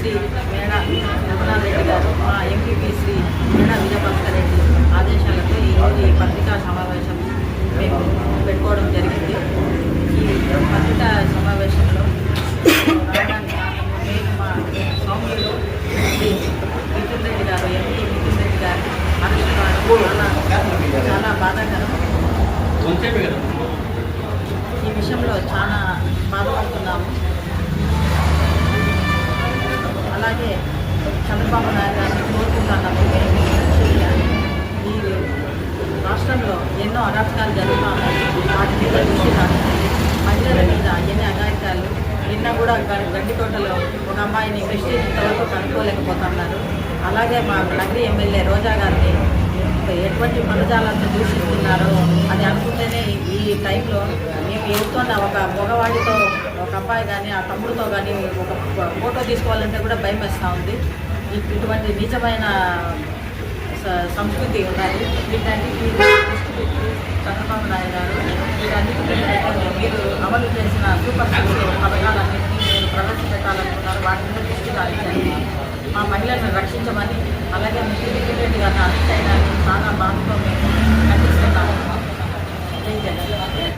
శ్రీ మేడా రఘునాథ్ గారు మా ఎంపీపీ శ్రీ మేడా విజయభాస్కర్ రెడ్డి ఆదేశాలతో ఈరోజు ఈ పత్రికా సమావేశం మేము పెట్టుకోవడం జరిగింది. ఈ పత్రికా సమావేశంలో నేను మా సౌమ్యులు శ్రీ రెడ్డి గారు ఎంపీ మిథున్ రెడ్డి గారు అరెస్ట్ కావడం చాలా చాలా బాధాకరం చంద్రబాబు నాయుడు గారిని కోరుకుంటున్నాము ఈ రాష్ట్రంలో ఎన్నో అరాచకాలు జరుగుతూ ఉన్నాయి వాటి మీద దృష్టి మహిళల మీద ఎన్ని అఘాయితాలు నిన్న కూడా గ- గడ్డి తోటలో ఒక అమ్మాయిని కృష్ణ ఇంతవరకు కనుక్కోలేకపోతున్నారు. అలాగే మా నగరి ఎమ్మెల్యే రోజా గారిని ఎటువంటి పదజాలంతో దూషిస్తున్నారో అది అనుకుంటేనే ఈ టైంలో మేము ఎదుగుతున్న ఒక మగవాడితో ఒక అబ్బాయి కానీ ఆ తమ్ముడితో కానీ ఒక ఫోటో తీసుకోవాలంటే కూడా భయం వేస్తూ ఉంది. ఇటువంటి నిజమైన సంస్కృతి ఉన్నాయి. వీటన్నిటి చంద్రబాబు నాయుడు గారు వీటన్నిటి మీరు అమలు చేసిన సూపర్ సిక్స్ పథకాలన్నింటినీ మీరు ప్రవేశపెట్టాలనుకున్నారు. వాటి మీద దృష్టి సారించండి. మా మహిళలను రక్షించమని అలాగే ముఖ్యమంత్రి రెడ్డి గారిని అరెస్ట్ చేయడానికి చాలా బాధతో మేము